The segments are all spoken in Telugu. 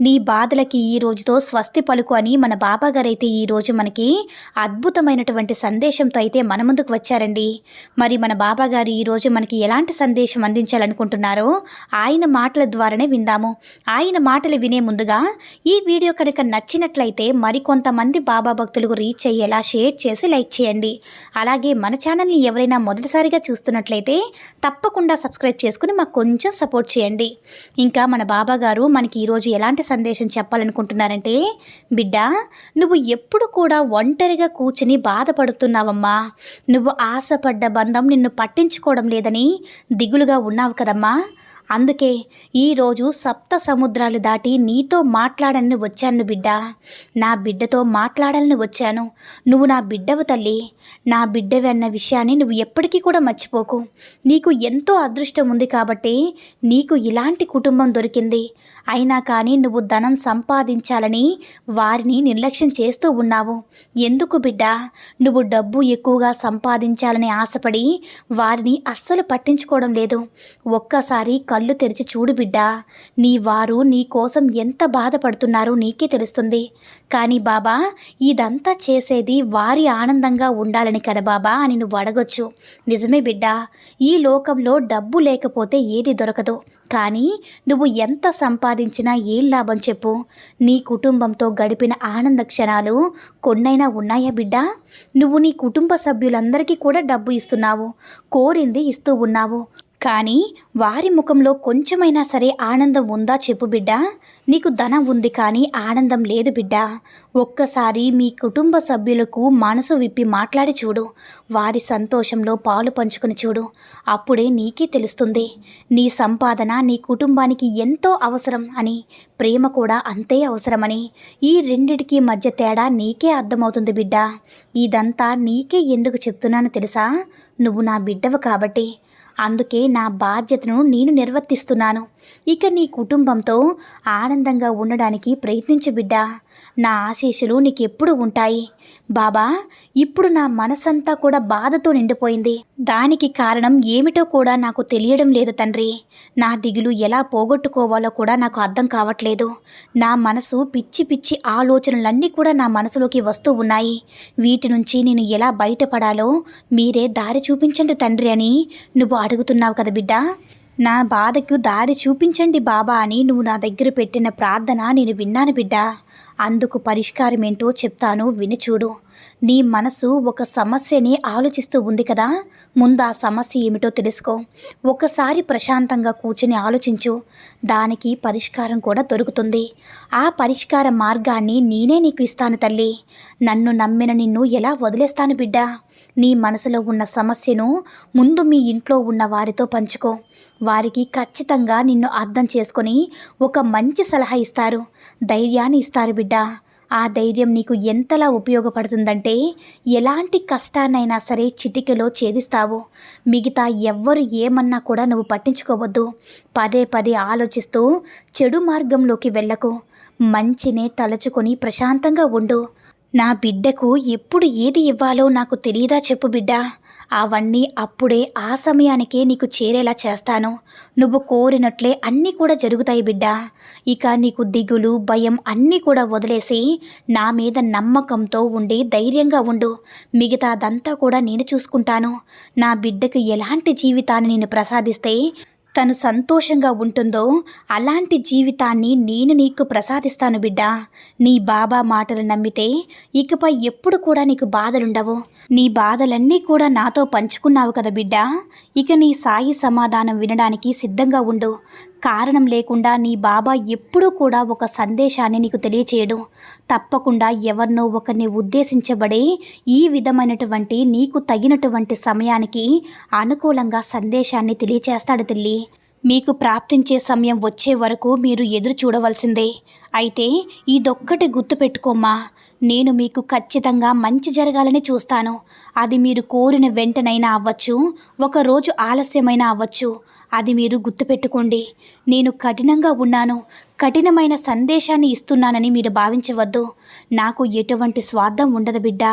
నీ బాధలకి ఈ రోజుతో స్వస్తి పలుకు అని మన బాబాగారైతే ఈరోజు మనకి అద్భుతమైనటువంటి సందేశంతో అయితే మన ముందుకు వచ్చారండి. మరి మన బాబాగారు ఈరోజు మనకి ఎలాంటి సందేశం అందించాలనుకుంటున్నారో ఆయన మాటల ద్వారానే విందాము. ఆయన మాటలు వినే ముందుగా ఈ వీడియో కనుక నచ్చినట్లయితే మరికొంతమంది బాబా భక్తులకు రీచ్ అయ్యేలా షేర్ చేసి లైక్ చేయండి. అలాగే మన ఛానల్ని ఎవరైనా మొదటిసారిగా చూస్తున్నట్లయితే తప్పకుండా సబ్స్క్రైబ్ చేసుకుని మాకు కొంచెం సపోర్ట్ చేయండి. ఇంకా మన బాబాగారు మనకి ఈరోజు ఎలాంటి సందేశం చెప్పాలనుకుంటున్నారంటే బిడ్డ నువ్వు ఎప్పుడు కూడా ఒంటరిగా కూర్చుని బాధపడుతున్నావమ్మా. నువ్వు ఆశపడ్డ బంధం నిన్ను పట్టించుకోవడం లేదని దిగులుగా ఉన్నావు కదమ్మా. అందుకే ఈరోజు సప్త సముద్రాలు దాటి నీతో మాట్లాడని వచ్చాను బిడ్డ. నా బిడ్డతో మాట్లాడాలని వచ్చాను. నువ్వు నా బిడ్డవు తల్లి. నా బిడ్డవి అన్న విషయాన్ని నువ్వు ఎప్పటికీ కూడా మర్చిపోకు. నీకు ఎంతో అదృష్టం ఉంది కాబట్టి నీకు ఇలాంటి కుటుంబం దొరికింది. అయినా కానీ నువ్వు ధనం సంపాదించాలని వారిని నిర్లక్ష్యం చేస్తూ ఉన్నావు. ఎందుకు బిడ్డ? నువ్వు డబ్బు ఎక్కువగా సంపాదించాలని ఆశపడి వారిని అస్సలు పట్టించుకోవడం లేదు. ఒక్కసారి కళ్ళు తెరిచి చూడు బిడ్డా. నీ వారు నీ కోసం ఎంత బాధపడుతున్నారో నీకే తెలుస్తుంది. కానీ బాబా ఇదంతా చేసేది వారి ఆనందంగా ఉండాలని కదా బాబా అని నువ్వు అడగొచ్చు. నిజమే బిడ్డా ఈ లోకంలో డబ్బు లేకపోతే ఏది దొరకదు. కానీ నువ్వు ఎంత సంపాదించినా ఏం లాభం చెప్పు. నీ కుటుంబంతో గడిపిన ఆనంద క్షణాలు కొన్నైనా ఉన్నాయా బిడ్డా? నువ్వు నీ కుటుంబ సభ్యులందరికీ కూడా డబ్బు ఇస్తున్నావు. కోరింది ఇస్తూ ఉన్నావు. కానీ వారి ముఖంలో కొంచెమైనా సరే ఆనందం ఉందా చెప్పు బిడ్డ. నీకు ధనం ఉంది కానీ ఆనందం లేదు బిడ్డ. ఒక్కసారి మీ కుటుంబ సభ్యులకు మనసు విప్పి మాట్లాడి చూడు. వారి సంతోషంలో పాలు పంచుకుని చూడు. అప్పుడే నీకే తెలుస్తుంది. నీ సంపాదన నీ కుటుంబానికి ఎంతో అవసరం అని ప్రేమ కూడా అంతే అవసరమని. ఈ రెండిటికి మధ్య తేడా నీకే అర్థమవుతుంది బిడ్డ. ఇదంతా నీకే ఎందుకు చెప్తున్నాను తెలుసా? నువ్వు నా బిడ్డవు కాబట్టి. అందుకే నా బాధ్యతను నేను నిర్వర్తిస్తున్నాను. ఇక నీ కుటుంబంతో ఆనందంగా ఉండడానికి ప్రయత్నించు బిడ్డా. నా ఆశీస్సులు నీకెప్పుడు ఉంటాయి. బాబా ఇప్పుడు నా మనసంతా కూడా బాధతో నిండిపోయింది. దానికి కారణం ఏమిటో కూడా నాకు తెలియడం లేదు తండ్రి. నా దిగులు ఎలా పోగొట్టుకోవాలో కూడా నాకు అర్థం కావట్లేదు. నా మనసు పిచ్చి పిచ్చి ఆలోచనలన్నీ కూడా నా మనసులోకి వస్తూ ఉన్నాయి. వీటి నుంచి నేను ఎలా బయటపడాలో మీరే దారి చూపించండి తండ్రి అని నువ్వు అడుగుతున్నావు కదా బిడ్డ? నా బాధకు దారి చూపించండి బాబా అని నువ్వు నా దగ్గర పెట్టిన ప్రార్థన నేను విన్నాను బిడ్డ. అందుకు పరిష్కారం ఏంటో చెప్తాను విని చూడు. నీ మనసు ఒక సమస్యని ఆలోచిస్తూ ఉంది కదా. ముందు ఆ సమస్య ఏమిటో తెలుసుకో. ఒకసారి ప్రశాంతంగా కూర్చుని ఆలోచించు. దానికి పరిష్కారం కూడా దొరుకుతుంది. ఆ పరిష్కార మార్గాన్ని నేనే నీకు ఇస్తాను తల్లి. నన్ను నమ్మిన నిన్ను ఎలా వదిలేస్తాను బిడ్డ? నీ మనసులో ఉన్న సమస్యను ముందు మీ ఇంట్లో ఉన్న వారితో పంచుకో. వారికి ఖచ్చితంగా నిన్ను అర్థం చేసుకొని ఒక మంచి సలహా ఇస్తారు. ధైర్యాన్ని ఇస్తారు బిడ్డ. ఆ ధైర్యం నీకు ఎంతలా ఉపయోగపడుతుందంటే ఎలాంటి కష్టాన్నైనా సరే చిటికెలో ఛేదిస్తావు. మిగతా ఎవ్వరు ఏమన్నా కూడా నువ్వు పట్టించుకోవద్దు. పదే పదే ఆలోచిస్తూ చెడు మార్గంలోకి వెళ్ళకు. మంచినే తలుచుకొని ప్రశాంతంగా ఉండు. నా బిడ్డకు ఎప్పుడు ఏది ఇవ్వాలో నాకు తెలియదా చెప్పు బిడ్డా. అవన్నీ అప్పుడే ఆ సమయానికే నీకు చేరేలా చేస్తాను. నువ్వు కోరినట్లే అన్నీ కూడా జరుగుతాయి బిడ్డా. ఇక నీకు దిగులు భయం అన్నీ కూడా వదిలేసి నా మీద నమ్మకంతో ఉండి ధైర్యంగా ఉండు. మిగతాదంతా కూడా నేను చూసుకుంటాను. నా బిడ్డకు ఎలాంటి జీవితాన్ని నేను ప్రసాదిస్తే తను సంతోషంగా ఉంటుందో అలాంటి జీవితాన్ని నేను నీకు ప్రసాదిస్తాను బిడ్డ. నీ బాబా మాటలు నమ్మితే ఇకపై ఎప్పుడు కూడా నీకు బాధలుండవు. నీ బాధలన్నీ కూడా నాతో పంచుకున్నావు కదా బిడ్డా. ఇక నీ సాయి సమాధానం వినడానికి సిద్ధంగా ఉండు. కారణం లేకుండా నీ బాబా ఎప్పుడూ కూడా ఒక సందేశాన్ని నీకు తెలియచేయడు. తప్పకుండా ఎవరినో ఒకరిని ఉద్దేశించబడే ఈ విధమైనటువంటి నీకు తగినటువంటి సమయానికి అనుకూలంగా సందేశాన్ని తెలియచేస్తాడు తల్లి. మీకు ప్రాప్తించే సమయం వచ్చే వరకు మీరు ఎదురు చూడవలసిందే. అయితే ఇదొక్కటి గుర్తుపెట్టుకోమ్మా. నేను మీకు ఖచ్చితంగా మంచి జరగాలని చూస్తాను. అది మీరు కోరిన వెంటనైనా అవ్వచ్చు ఒక రోజు ఆలస్యమైనా అవ్వచ్చు. అది మీరు గుర్తుపెట్టుకోండి. నేను కఠినంగా ఉన్నాను. కఠినమైన సందేశాన్ని ఇస్తున్నానని మీరు భావించవద్దు. నాకు ఎటువంటి స్వార్థం ఉండదు బిడ్డ.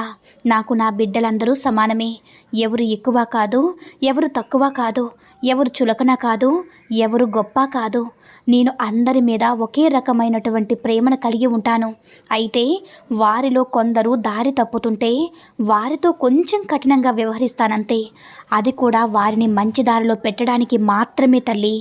నాకు నా బిడ్డలందరూ సమానమే. ఎవరు ఎక్కువ కాదు ఎవరు తక్కువ కాదు ఎవరు చులకన కాదు ఎవరు గొప్ప కాదు. నేను అందరి మీద ఒకే రకమైనటువంటి ప్రేమను కలిగి ఉంటాను. అయితే వారిలో కొందరు దారి తప్పుతుంటే వారితో కొంచెం కఠినంగా వ్యవహరిస్తానంతే. అది కూడా వారిని మంచి దారిలో పెట్టడానికి మాత్రమే తల్లి.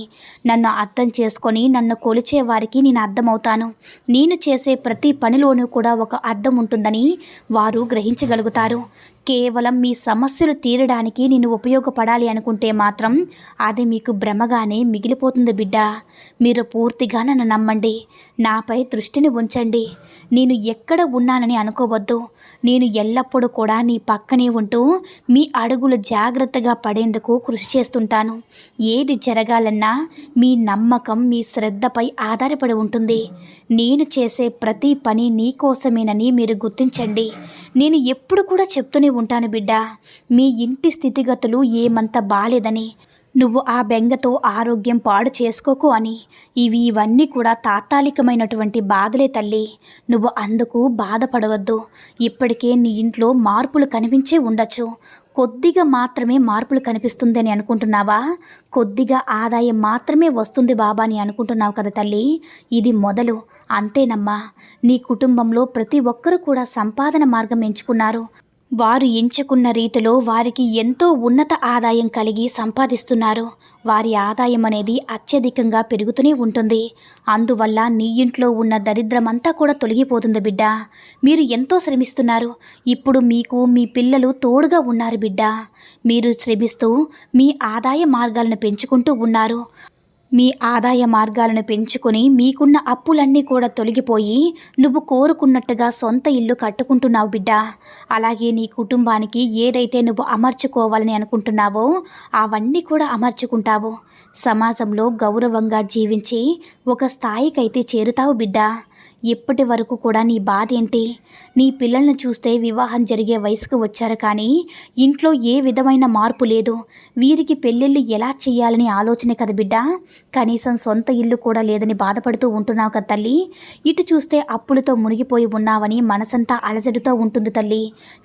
నన్ను అర్థం చేసుకొని నన్ను కొలిచే వారికి నేను అర్థమవుతాను. నేను చేసే ప్రతి పనిలోనూ కూడా ఒక అర్థం ఉంటుందని వారు గ్రహించగలుగుతారు. కేవలం మీ సమస్యలు తీరడానికి నేను ఉపయోగపడాలి అనుకుంటే మాత్రం అది మీకు భ్రమగానే మిగిలిపోతుంది బిడ్డ. మీరు పూర్తిగా నన్ను నమ్మండి. నాపై దృష్టిని ఉంచండి. నేను ఎక్కడ ఉన్నానని అనుకోవద్దు. నేను ఎల్లప్పుడూ కూడా నీ పక్కనే ఉంటూ మీ అడుగులు జాగ్రత్తగా పడేందుకు కృషి చేస్తుంటాను. ఏది జరగాలన్నా మీ నమ్మకం మీ శ్రద్ధపై ఆధారపడి ఉంటుంది. నేను చేసే ప్రతి పని నీకోసమేనని మీరు గుర్తించండి. నేను ఎప్పుడు కూడా చెప్తూనే ఉంటాను బిడ్డా. మీ ఇంటి స్థితిగతులు ఏమంత బాలేదని. నువ్వు ఆ బెంగతో ఆరోగ్యం పాడు చేసుకోకు అని. ఇవి ఇవన్నీ కూడా తాత్కాలికమైనటువంటి బాధలే తల్లి. నువ్వు అందుకు బాధపడవద్దు. ఇప్పటికే నీ ఇంట్లో మార్పులు కనిపించే ఉండొచ్చు. కొద్దిగా మాత్రమే మార్పులు కనిపిస్తుందని అనుకుంటున్నావా? కొద్దిగా ఆదాయం మాత్రమే వస్తుంది బాబా అని అనుకుంటున్నావు కదా తల్లి. ఇది మొదలు. అంతేనమ్మా. నీ కుటుంబంలో ప్రతి ఒక్కరూ కూడా సంపాదన మార్గం ఎంచుకున్నారు. వారు ఎంచుకున్న రీతిలో వారికి ఎంతో ఉన్నత ఆదాయం కలిగి సంపాదిస్తున్నారు. వారి ఆదాయం అనేది అత్యధికంగా పెరుగుతూనే ఉంటుంది. అందువల్ల నీ ఇంట్లో ఉన్న దరిద్రమంతా కూడా తొలగిపోతుంది బిడ్డ. మీరు ఎంతో శ్రమిస్తున్నారు. ఇప్పుడు మీకు మీ పిల్లలు తోడుగా ఉన్నారు బిడ్డ. మీరు శ్రమిస్తూ మీ ఆదాయ మార్గాలను పెంచుకుంటూ ఉన్నారు. మీ ఆదాయ మార్గాలను పెంచుకొని మీకున్న అప్పులన్నీ కూడా తొలగిపోయి నువ్వు కోరుకున్నట్టుగా సొంత ఇల్లు కట్టుకుంటున్నావు బిడ్డ. అలాగే నీ కుటుంబానికి ఏదైతే నువ్వు అమర్చుకోవాలని అనుకుంటున్నావో అవన్నీ కూడా అమర్చుకుంటావు. సమాజంలో గౌరవంగా జీవించి ఒక స్థాయికైతే చేరుతావు బిడ్డ. ఇప్పటి వరకు కూడా నీ బాధ ఏంటి నీ పిల్లల్ని చూస్తే వివాహం జరిగే వయసుకు వచ్చారు కానీ ఇంట్లో ఏ విధమైన మార్పు లేదు. వీరికి పెళ్ళిళ్ళు ఎలా చేయాలని ఆలోచనే కదా బిడ్డ. కనీసం సొంత ఇల్లు కూడా లేదని బాధపడుతూ ఉంటున్నావు కదా తల్లి. ఇటు చూస్తే అప్పులతో మునిగిపోయి ఉన్నావని మనసంతా అలజడితో ఉంటుంది తల్లి.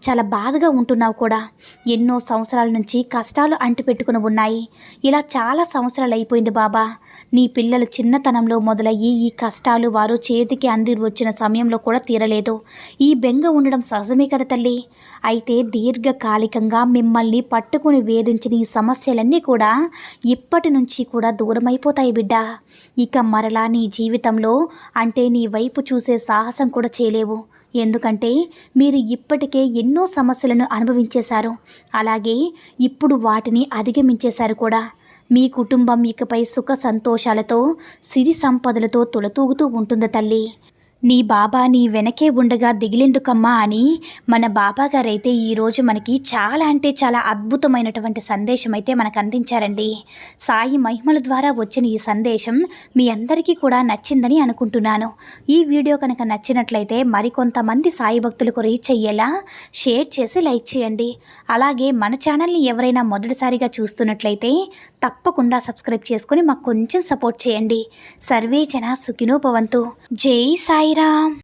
చాలా బాధగా ఉంటున్నావు కూడా. ఎన్నో సంవత్సరాల నుంచి కష్టాలు అంటిపెట్టుకుని ఉన్నాయి. ఇలా చాలా సంవత్సరాలు అయిపోయింది బాబా. నీ పిల్లలు చిన్నతనంలో మొదలయ్యి ఈ కష్టాలు వారు చేతికి అంది వచ్చిన సమయంలో కూడా తీరలేదు. ఈ బెంగ ఉండడం సహజమే కదా తల్లి? అయితే దీర్ఘకాలికంగా మిమ్మల్ని పట్టుకుని వేధించిన ఈ సమస్యలన్నీ కూడా ఇప్పటి నుంచి కూడా దూరమైపోతాయి బిడ్డ. ఇక మరలా నీ జీవితంలో అంటే నీ వైపు చూసే సాహసం కూడా చేయలేవు. ఎందుకంటే మీరు ఇప్పటికే ఎన్నో సమస్యలను అనుభవించేశారు. అలాగే ఇప్పుడు వాటిని అధిగమించేశారు కూడా. మీ కుటుంబం ఇకపై సుఖ సంతోషాలతో సిరి సంపదలతో తొలతూగుతూ ఉంటుంది తల్లి? నీ బాబా నీ వెనకే ఉండగా దిగిలెందుకమ్మా అని మన బాబా గారైతే ఈరోజు మనకి చాలా అంటే చాలా అద్భుతమైనటువంటి సందేశం అయితే మనకు అందించారండి. సాయి మహిమల ద్వారా వచ్చిన ఈ సందేశం మీ అందరికీ కూడా నచ్చిందని అనుకుంటున్నాను. ఈ వీడియో కనుక నచ్చినట్లయితే మరికొంతమంది సాయి భక్తులకు రీచ్ అయ్యేలా షేర్ చేసి లైక్ చేయండి. అలాగే మన ఛానల్ని ఎవరైనా మొదటిసారిగా చూస్తున్నట్లయితే తప్పకుండా సబ్స్క్రైబ్ చేసుకొని మాకు కొంచెం సపోర్ట్ చేయండి. సర్వే జన సుఖినోపవంతు జై సాయి సాయిరామ్